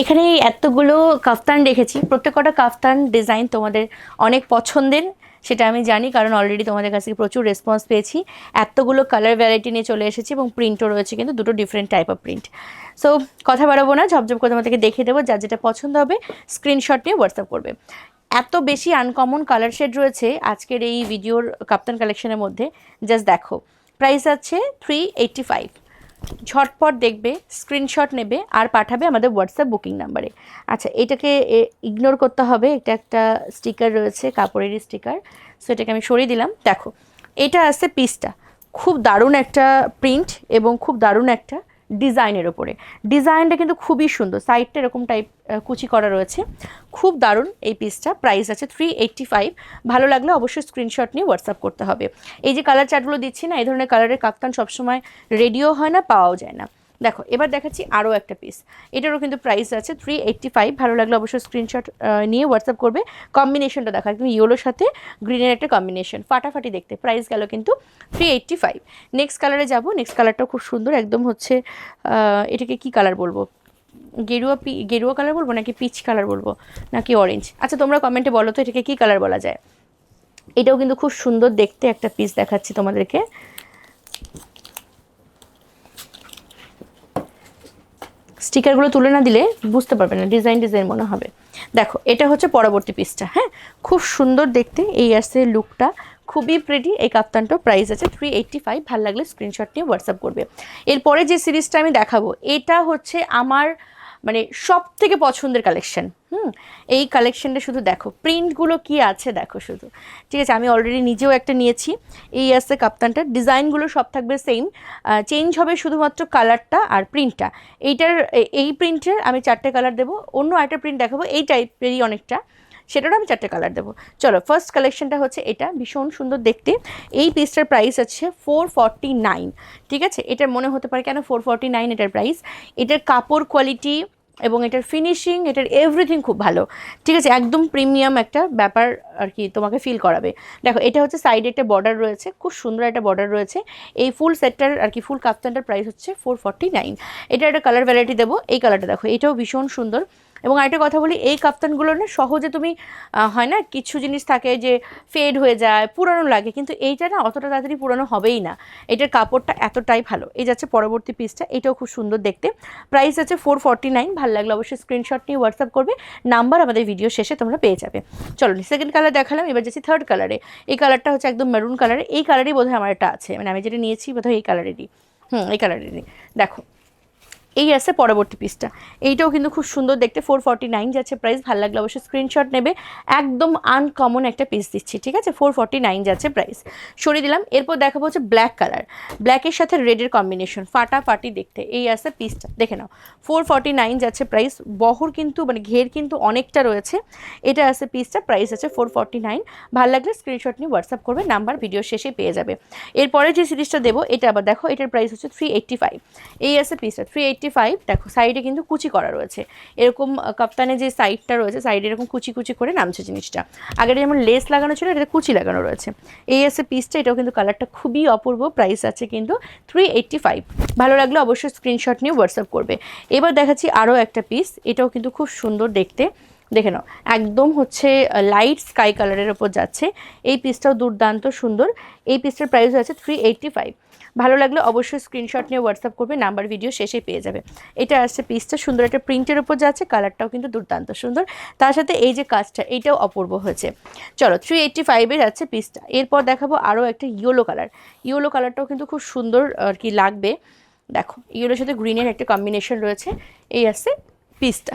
এখানে এতগুলো কাফতান রেখেছি প্রত্যেকটা কাফতান ডিজাইন তোমাদের অনেক পছন্দের, সেটা আমি জানি কারণ অলরেডি তোমাদের কাছ থেকে প্রচুর রেসপন্স পেয়েছি। এতগুলো কালার ভ্যারাইটি নিয়ে চলে এসেছি এবং প্রিন্টও রয়েছে কিন্তু দুটো different type of print so কথা বাড়াবো না, ঝপঝপ করে তোমাদেরকে দেখিয়ে দেবো, যার যেটা পছন্দ হবে স্ক্রিনশট নিয়ে হোয়াটসঅ্যাপ করবে। এত বেশি আনকমন কালার শেড রয়েছে আজকের এই ভিডিওর কাপ্তান কালেকশনের মধ্যে জাস্ট দেখো। প্রাইস আছে থ্রি এইট্টি ফাইভ ঝটপট দেখবে স্ক্রিনশট নেবে আর পাঠাবে আমাদের হোয়াটসঅ্যাপ বুকিং নাম্বারে আচ্ছা এটাকে ইগনোর করতে হবে। এটা একটা স্টিকার রয়েছে কাপড়ের স্টিকার সো এটাকে আমি সরিয়ে দিলাম। দেখো, এটা আছে পিসটা খুব দারুণ একটা প্রিন্ট এবং খুব দারুণ একটা ডিজাইনের ওপরে ডিজাইনটা কিন্তু খুবই সুন্দর। সাইডটা এরকম টাইপ কুচি করা রয়েছে। খুব দারুণ এই পিসটা প্রাইস আছে থ্রি এইট্টি ফাইভ ভালো লাগলে অবশ্যই স্ক্রিনশট নিয়ে হোয়াটসঅ্যাপ করতে হবে। এই যে কালার চার্টগুলো দিচ্ছি না, এই ধরনের কালারের কাকতান সবসময় রেডিও হয় না, পাওয়াও যায় না। দেখো, এবার দেখাচ্ছি আরও একটা পিস এটারও কিন্তু প্রাইস আছে থ্রি এইট্টি ফাইভ ভালো লাগলে অবশ্যই স্ক্রিনশট নিয়ে হোয়াটসঅ্যাপ করবে। কম্বিনেশনটা দেখা, একদম ইয়েলোর সাথে গ্রিনের একটা কম্বিনেশন ফাটাফাটি দেখতে প্রাইস গেল কিন্তু থ্রি এইট্টি ফাইভ নেক্সট কালারে যাব নেক্সট কালারটাও খুব সুন্দর, একদম হচ্ছে এটাকে কি কালার বলব? গেরুয়া পি, গেরুয়া কালার বলব নাকি পিচ কালার বলব? নাকি অরেঞ্জ আচ্ছা তোমরা কমেন্টে বলো তো এটাকে কী কালার বলা যায়? এটাও কিন্তু খুব সুন্দর দেখতে একটা পিস দেখাচ্ছি তোমাদেরকে। স্টিকারগুলো তুলে না দিলে বুঝতে পারবে না, ডিজাইন ডিজাইন মনে হবে। দেখো, এটা হচ্ছে পরবর্তী পিসটা হ্যাঁ? খুব সুন্দর দেখতে এই আসছে লুকটা, খুবই প্রেটি এই কাপ্তানটা প্রাইস আছে থ্রি এইটটি ফাইভ ভালো লাগলে স্ক্রিনশট নিয়ে হোয়াটসঅ্যাপ করবে। এরপরে যে সিরিজটা আমি দেখাবো, এটা হচ্ছে আমার মানে সব থেকে পছন্দের কালেকশন হুম? এই কালেকশনটা শুধু দেখো প্রিন্টগুলো কি আছে দেখো শুধু। ঠিক আছে, আমি অলরেডি নিজেও একটা নিয়েছি। এই আসছে কাপ্তানটা ডিজাইনগুলো সব থাকবে সেম চেঞ্জ হবে শুধুমাত্র কালারটা আর প্রিন্টটা এইটার, এই প্রিন্টের আমি চারটে কালার দেবো, অন্য একটা প্রিন্ট দেখাবো, এই টাইপেরই অনেকটা, সেটারও আমি চারটে কালার দেবো। চলো ফার্স্ট কালেকশনটা হচ্ছে এটা, ভীষণ সুন্দর দেখতে। এই পিসটার প্রাইস আছে ফোর ফর্টি নাইন ঠিক আছে? এটার মনে হতে পারে কেন ফোর ফর্টি নাইন এটার প্রাইস এটার কাপড় কোয়ালিটি এবং এটার ফিনিশিং এটার এভরিথিং খুব ভালো। ঠিক আছে, একদম প্রিমিয়াম একটা ব্যাপার আর কি তোমাকে ফিল করাবে। দেখো, এটা হচ্ছে সাইডে একটা বর্ডার রয়েছে, খুব সুন্দর একটা বর্ডার রয়েছে। এই ফুল সেটটার আর কি ফুল কাপ্তানটার প্রাইস হচ্ছে ফোর ফর্টি নাইন এটা একটা কালার ভ্যারাইটি দেবো, এই কালারটা দেখো, এটাও ভীষণ সুন্দর। এবং আরেকটা কথা বলি, এই কাপ্তানগুলো না সহজে তুমি হয় না কিছু জিনিস থাকে যে ফেড হয়ে যায়, পুরানো লাগে, কিন্তু এইটা না অতটা তাড়াতাড়ি পুরানো হবেই না। এটার কাপড়টা এতটাই ভালো। এই যাচ্ছে পরবর্তী পিসটা এটাও খুব সুন্দর দেখতে। প্রাইস আছে ফোর ফর্টি নাইন ভালো লাগলে অবশ্যই স্ক্রিনশট নিয়ে হোয়াটসঅ্যাপ করবে। নাম্বার আমাদের ভিডিও শেষে তোমরা পেয়ে যাবে। চলো সেকেন্ড কালার দেখালাম, এবার যাচ্ছি থার্ড কালারে এই কালারটা হচ্ছে একদম মেরুন কালারে এই কালারই বোধহয় আমার একটা আছে মানে আমি যেটা নিয়েছি বোধহয় এই কালারেরই হুম, এই কালারেরই দেখো এই আছে পরবর্তী পিসটা এইটাও কিন্তু খুব সুন্দর দেখতে ফোর ফর্টি নাইন যাচ্ছে প্রাইস ভালো লাগলে অবশ্যই স্ক্রিনশট নেবে। একদম আনকমন একটা পিস দিচ্ছি, ঠিক আছে? ফোর ফর্টি নাইন যাচ্ছে প্রাইস সরিয়ে দিলাম, এরপর দেখাবো হচ্ছে ব্ল্যাক কালার ব্ল্যাকের সাথে রেডের কম্বিনেশন ফাটাফাটি দেখতে। এই আছে পিসটা দেখে নাও। ফোর ফর্টি নাইন যাচ্ছে প্রাইস বহর কিন্তু মানে ঘের কিন্তু অনেকটা রয়েছে। এটা আছে পিসটা প্রাইস আছে ফোর ফর্টি নাইন ভালো লাগলে স্ক্রিনশট নিয়ে হোয়াটসঅ্যাপ করবে, নাম্বার ভিডিও শেষে পেয়ে যাবে। এরপরে যে সিরিজটা দেবো, এটা আবার দেখো, এটার প্রাইস হচ্ছে থ্রি এইটটি ফাইভ এই আছে পিসটা থ্রি এইট্টি ফাইভ দেখো সাইডে কিন্তু কুচি করা রয়েছে। এরকম কাপ্তানে যে সাইডটা রয়েছে সাইডে এরকম কুচি কুচি করে নামছে জিনিসটা। আগের যেমন লেস লাগানো ছিল, এটাতে কুচি লাগানো রয়েছে। এই আছে পিসটা এটাও কিন্তু কালারটা খুবই অপূর্ব প্রাইস আছে কিন্তু থ্রি এইটটি ফাইভ ভালো লাগলে অবশ্যই স্ক্রিনশট নিয়ে হোয়াটসঅ্যাপ করবে। এবার দেখাচ্ছি আরও একটা পিস এটাও কিন্তু খুব সুন্দর দেখতে। দেখে নাও, একদম হচ্ছে লাইট স্কাই কালারের ওপর যাচ্ছে। এই পিসটাও দুর্দান্ত সুন্দর। এই পিসটার প্রাইস আছে থ্রি এইটটি ফাইভ ভালো লাগলে অবশ্যই স্ক্রিনশট নিয়ে হোয়াটসঅ্যাপ করবে নাম্বার ভিডিও শেষে পেয়ে যাবে। এটা আসছে পিসটা সুন্দর একটা প্রিন্টের ওপর যাচ্ছে কালারটাও কিন্তু দুর্দান্ত সুন্দর। তার সাথে এই যে কাজটা এইটাও অপূর্ব হয়েছে। চলো থ্রি এইট্টি ফাইভে যাচ্ছে পিসটা এরপর দেখাবো আরও একটা ইয়েলো কালার ইয়েলো কালারটাও কিন্তু খুব সুন্দর, আর কি লাগবে। দেখো ইয়েলোর সাথে গ্রিনের একটা কম্বিনেশন রয়েছে। এই আসছে পিসটা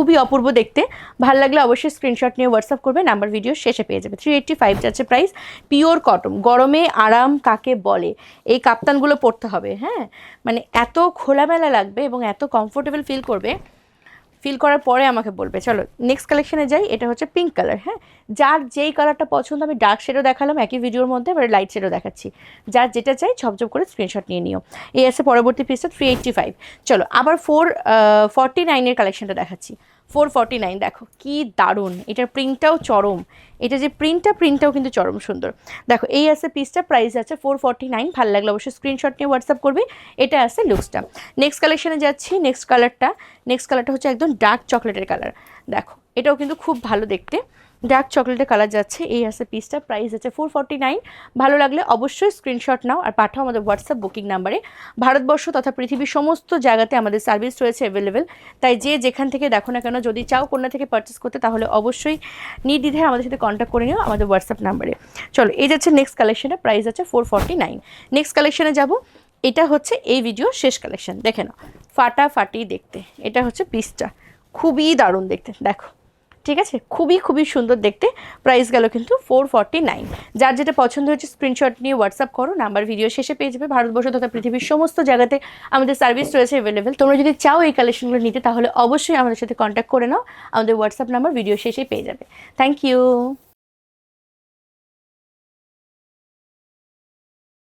খুবই অপূর্ব দেখতে। ভালো লাগলে অবশ্যই স্ক্রিনশট নিয়ে হোয়াটসঅ্যাপ করবে নাম্বার ভিডিও শেষে পেয়ে যাবে। থ্রি এইটটি ফাইভ যাচ্ছে প্রাইস পিওর কটন গরমে আরাম কাকে বলে? এই কাপ্তানগুলো পড়তে হবে হ্যাঁ? মানে এত খোলামেলা লাগবে এবং এত কমফোর্টেবল ফিল করবে। ফিল করার পরে আমাকে বলবে, চলো নেক্সট কালেকশনে যাই, এটা হচ্ছে পিঙ্ক কালার হ্যাঁ? যার যেই কালারটা পছন্দ, আমি ডার্ক শেডও দেখালাম, একই ভিডিওর মধ্যে, এবার লাইট শেডও দেখাচ্ছি। যার যেটা চাই ঝপঝপ করে স্ক্রিনশট নিয়ে নিও। এই আছে পরবর্তী পিসটা থ্রি এইট্টি ফাইভ চলো, আবার ফোর ফর্টি নাইনের কালেকশনটা দেখাচ্ছি। Four forty nine. দেখো, কি দারুণ। এটার প্রিন্টটাও চরম। এটা যে প্রিন্টটা প্রিন্টটাও কিন্তু চরম সুন্দর। দেখো, এই আছে পিসটা প্রাইস আছে ফোর ফর্টি নাইন। ভালো লাগল অবশ্যই স্ক্রিনশট নিয়ে হোয়াটসঅ্যাপ করবে। এটা আছে লুকসটা নেক্সট কালেকশানে যাচ্ছি নেক্সট কালারটা নেক্সট কালারটা হচ্ছে একদম ডার্ক চকলেটের কালার দেখো, এটাও কিন্তু খুব ভালো দেখতে। ডার্ক চকলেটের কালার যাচ্ছে। এই আছে পিসটা প্রাইস আছে ফোর ফর্টি নাইন ভালো লাগলে অবশ্যই স্ক্রিনশট নাও আর পাঠাও আমাদের হোয়াটসঅ্যাপ বুকিং নাম্বারে ভারতবর্ষ তথা পৃথিবীর সমস্ত জায়গাতে আমাদের সার্ভিস রয়েছে অ্যাভেলেবেল তাই যে যেখান থেকে দেখো না কেন, যদি চাও কন্যা থেকে পারচেস করতে, তাহলে অবশ্যই নির্দ্বিধায় আমাদের সাথে কন্ট্যাক্ট করে নিও আমাদের হোয়াটসঅ্যাপ নাম্বারে চলো, এই যাচ্ছে নেক্সট কালেকশনের প্রাইস আছে ফোর ফর্টি নাইন নেক্সট কালেকশনে যাব। এটা হচ্ছে এই ভিডিও শেষ কালেকশন দেখে নাও। ফাটাফাটি দেখতে। এটা হচ্ছে পিসটা খুবই দারুণ দেখতে। দেখো। ঠিক আছে? খুবই খুবই সুন্দর দেখতে। প্রাইস গেল কিন্তু ফোর ফর্টি নাইন যার যেটা পছন্দ হয়েছে স্ক্রিনশট নিয়ে হোয়াটসঅ্যাপ করো নাম্বার ভিডিও শেষে পেয়ে যাবে। ভারতবর্ষ তথা পৃথিবীর সমস্ত জায়গাতে আমাদের সার্ভিস রয়েছে অ্যাভেলেবেল তোমরা যদি চাও এই কালেকশনগুলো নিতে, তাহলে অবশ্যই আমাদের সাথে কন্ট্যাক্ট করে নাও। আমাদের হোয়াটসঅ্যাপ নাম্বার ভিডিও শেষে পেয়ে যাবে। Thank you